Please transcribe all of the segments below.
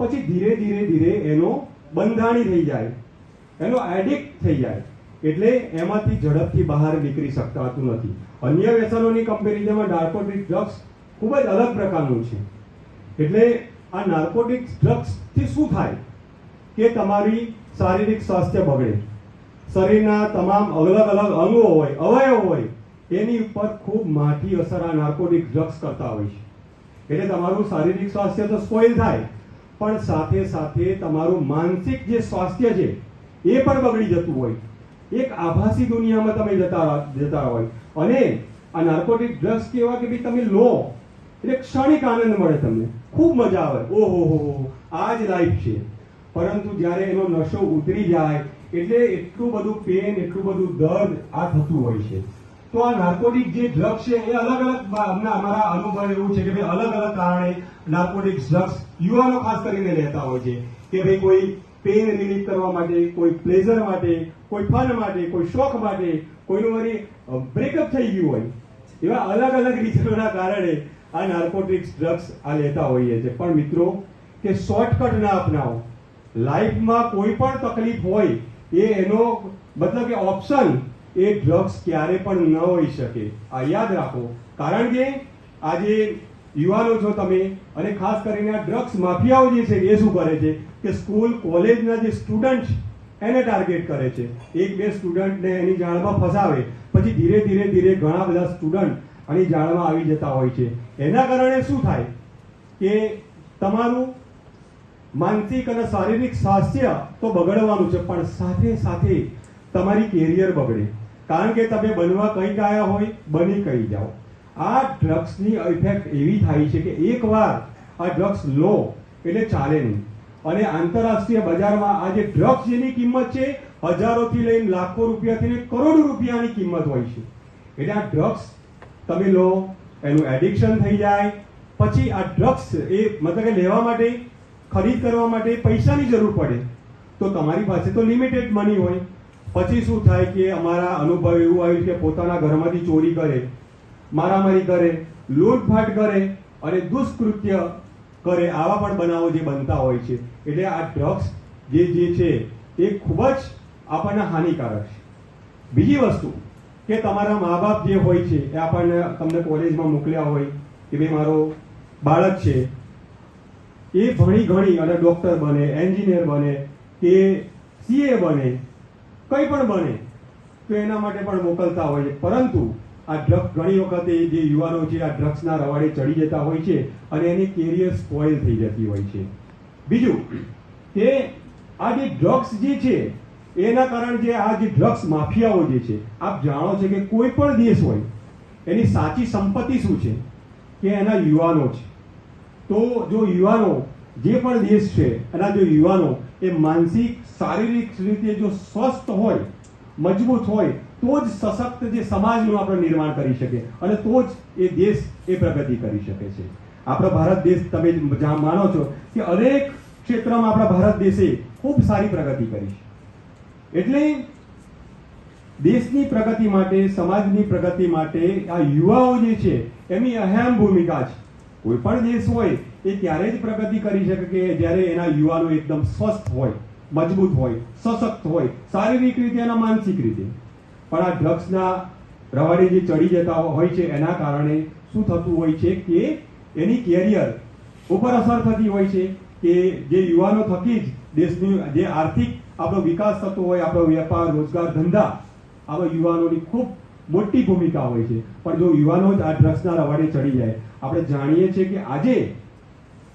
પછી ધીરે ધીરે ધીરે એનો બંધાણી થઈ જાય. એનો એડિક્ટ થઈ જાય. એટલે એમાંથી ઝડપથી બહાર નીકળી શકતાતું નથી. અન્ય વ્યસનોની કમ્પેરિઝનમાં નાર્કોટિક ડ્રગ્સ ખૂબ જ અલગ પ્રકારનું છે. એટલે આ નાર્કોટિક ડ્રગ્સથી શું થાય? કે તમારી શારીરિક સ્વાસ્થ્ય બગડે. શરીરના તમામ અલગ અલગ અંગો હોય, અવયવ હોય, એની ઉપર ખૂબ માઠી અસર આ નાર્કોટિક ડ્રગ્સ કરતા હોય છે. એટલે તમારું શારીરિક સ્વાસ્થ્ય તો સ્પોઇલ થાય. પણ સાથે સાથે તમારું માનસિક જે સ્વાસ્થ્ય છે, એ પણ બગડી જતું હોય. એક આભાસી દુનિયામાં તમે જતા જતા હોય. અને આ નાર્કોટિક ડ્રગ્સ કેવા કે ભાઈ તમે લો, એટલે ક્ષણિક આનંદ મળે તમને. ખૂબ મજા આવે. ઓહો, હો હો, આ જ લાઈફ છે. પરંતુ જ્યારે એનો નશો ઉતરી જાય, એટલે એટલું બધું પેન એટલું બધું દર્દ આ થતું હોય છે. તો આ નાર્કોટિક જે ડ્રગ્સ છે, એ અલગ અલગ અમને અમારા અનુભવ એવું છે કે ભાઈ અલગ અલગ કારણે નાર્કોટિક ડ્રગ્સ યુવાનો ખાસ કરીને લેતા હોય છે કે ભાઈ કોઈ પેઇન રિલીફ કરવા માટે, કોઈ પ્લેઝર માટે, કોઈ ફન માટે, કોઈ શોખ માટે, કોઈનું વળી બ્રેકઅપ થઈ ગયું હોય. એવા અલગ અલગ રીઝનોના કારણે આ નાર્કોટિક્સ ડ્રગ્સ આ લેતા હોઈએ છે. પણ મિત્રો, કે શોર્ટકટ ના અપનાવો. લાઈફમાં કોઈ પણ તકલીફ હોય, એ એનો મતલબ કે ઓપ્શન એ ડ્રગ્સ ક્યારે પણ ન હોઈ શકે. આ યાદ રાખો. કારણ કે આજે યુવાનો છો તમે અને ખાસ કરીને આ ડ્રગ્સ માફિયાઓ જે છે એ શું કરે છે? કે સ્કૂલ, કોલેજના જે સ્ટુડન્ટ એને ટાર્ગેટ કરે છે. એક, બે સ્ટુડન્ટને એની જાળમાં ફસાવે. પછી ધીરે ધીરે ધીરે ઘણા બધા સ્ટુડન્ટ આની જાળમાં આવી જતા હોય છે. એના કારણે શું થાય? કે તમારું માનસિક અને શારીરિક સ્વાસ્થ્ય તો બગડવાનું છે, પણ સાથે સાથે તમારી કેરિયર બગડે. કારણ કે તમે બનવા કંઈક આવ્યા હોય, બની કઈ જાઓ. આ ડ્રગ્સની ઇફેક્ટ એવી થાય છે કે એકવાર આ ડ્રગ્સ લો, એટલે ચાલે નહીં. અને આંતરરાષ્ટ્રીય બજારમાં આ જે ડ્રગ્સ જેની કિંમત છે, હજારોથી લઈને લાખો રૂપિયાથી લઈને કરોડો રૂપિયાની કિંમત હોય છે. એટલે આ ડ્રગ્સ તમે લો, એનું એડિક્શન થઈ જાય. પછી આ ડ્રગ્સ એ મતલબ કે લેવા માટે, ખરીદ કરવા માટે પૈસાની જરૂર પડે. તો તમારી પાસે તો લિમિટેડ મની હોય. પછી શું થાય કે અમારા અનુભવ એવું આવ્યું કે પોતાના ઘરમાંથી ચોરી કરે, મારામારી કરે, લૂંટફાટ કરે અને દુષ્કૃત્ય કરે આવા પણ બનાવો જે બનતા હોય છે. એટલે આ ડ્રગ્સ જે જે છે, એ ખૂબ જ આપણને હાનિકારક છે. બીજી વસ્તુ કે તમારા મા બાપ જે હોય છે, એ આપણને તમને કોલેજમાં મોકલ્યા હોય કે ભાઈ મારો બાળક છે, એ ભણી ઘણી અને ડોક્ટર બને એન્જિનિયર બને કે સીએ બને કંઈ પણ બને, તો એના માટે પણ મોકલતા હોય છે. પરંતુ આ ડ્રગ ઘણી વખતે જે યુવાનો છે, આ ડ્રગ્સના રવાડે ચડી જતા હોય છે અને એની કેરિયર સ્પોઇલ થઈ જતી હોય છે. બીજું, કે આ જે ડ્રગ્સ જે છે, એના કારણ જે આ જે ડ્રગ્સ માફિયાઓ જે છે, આપ જાણો છો કે કોઈ પણ દેશ હોય, એની સાચી સંપત્તિ શું છે? કે એના યુવાનો છે. તો જો યુવાનો જે પણ દેશ છે, એના જો યુવાનો, એ માનસિક, શારીરિક રીતે જો સ્વસ્થ હોય, મજબૂત હોય, તો જ સશક્ત જે સમાજનું આપણે નિર્માણ કરી શકે અને તો જ એ દેશ એ પ્રગતિ કરી શકે છે. આપણો ભારત દેશ, તમે જ્યાં માનો છો કે અનેક ક્ષેત્રમાં આપણા ભારત દેશે ખૂબ સારી પ્રગતિ કરી છે. એટલે દેશની પ્રગતિ માટે, સમાજની પ્રગતિ માટે આ યુવાઓ જે છે, એમની અહેમ ભૂમિકા છે કોઈ પણ દેશ હોય, એ ત્યારે જ પ્રગતિ કરી શકે કે જ્યારે એના યુવાનો એકદમ સ્વસ્થ હોય, મજબૂત હોય, સશક્ત હોય, શારીરિક રીતે અને માનસિક રીતે. પણ આ ડ્રગ્સના રવાડે જે ચડી જતા હોય છે, એના કારણે શું થતું હોય છે કે એની કેરિયર ઉપર અસર થતી હોય છે કે જે યુવાનો થકી જ દેશની, જે આર્થિક આપણો વિકાસ થતો હોય, આપણો વેપાર, રોજગાર, ધંધા, આવા યુવાનોની ખૂબ મોટી ભૂમિકા હોય છે. પણ જો યુવાનો જ આ ડ્રગ્સના રવાડે ચડી જાય, આપણે જાણીએ છીએ કે આજે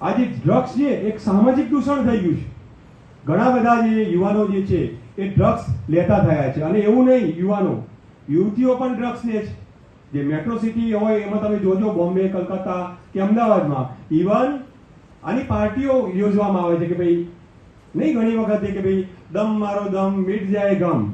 આજે ડ્રગ્સ છે એક સામાજિક દૂષણ થઈ ગયું છે. ઘણા બધા જે યુવાનો જે છે, એ ડ્રગ્સ લેતા થયા છે. અને એવું નહીં, યુવાનો, યુવતીઓ પણ ડ્રગ્સ લે છે. જે મેટ્રો સિટી હોય, એમાં તમે જોજો, બોમ્બે, કલકત્તા કે અમદાવાદમાં ઇવન આની પાર્ટીઓ યોજવામાં આવે છે કે ભાઈ, નહીં ઘણી વખત કે ભાઈ, દમ મારો દમ, મીટ જાય ગમ.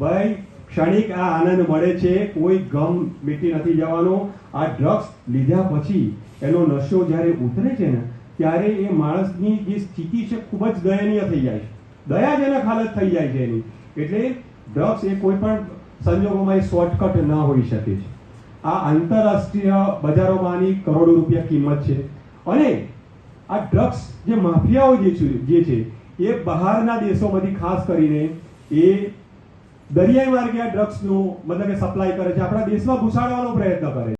ભાઈ ક્ષણિક આ આનંદ મળે છે, કોઈ ગમ મીટી નથી જવાનો. આ ડ્રગ્સ લીધા પછી એનો નશો જ્યારે ઉતરે છે ને, ત્યારે એ માણસની જે સ્થિતિ છે ખૂબ જ દયનીય થઈ જાય છે. દયાજનક હાલત થઈ જાય છે એની. એટલે ડ્રગ્સ એ કોઈ પણ સંજોગોમાં એ શોર્ટકટ ન હોઈ શકે છે. આ આંતરરાષ્ટ્રીય બજારોમાંની કરોડો રૂપિયા કિંમત છે. અને આ ડ્રગ્સ જે માફિયાઓ જે છે જે છે, એ બહારના દેશોમાંથી ખાસ કરીને એ દરિયાઈ માર્ગે આ ડ્રગ્સનું મતલબ સપ્લાય કરે છે. આપણા દેશમાં ઘુસાડવાનો પ્રયત્ન કરે છે.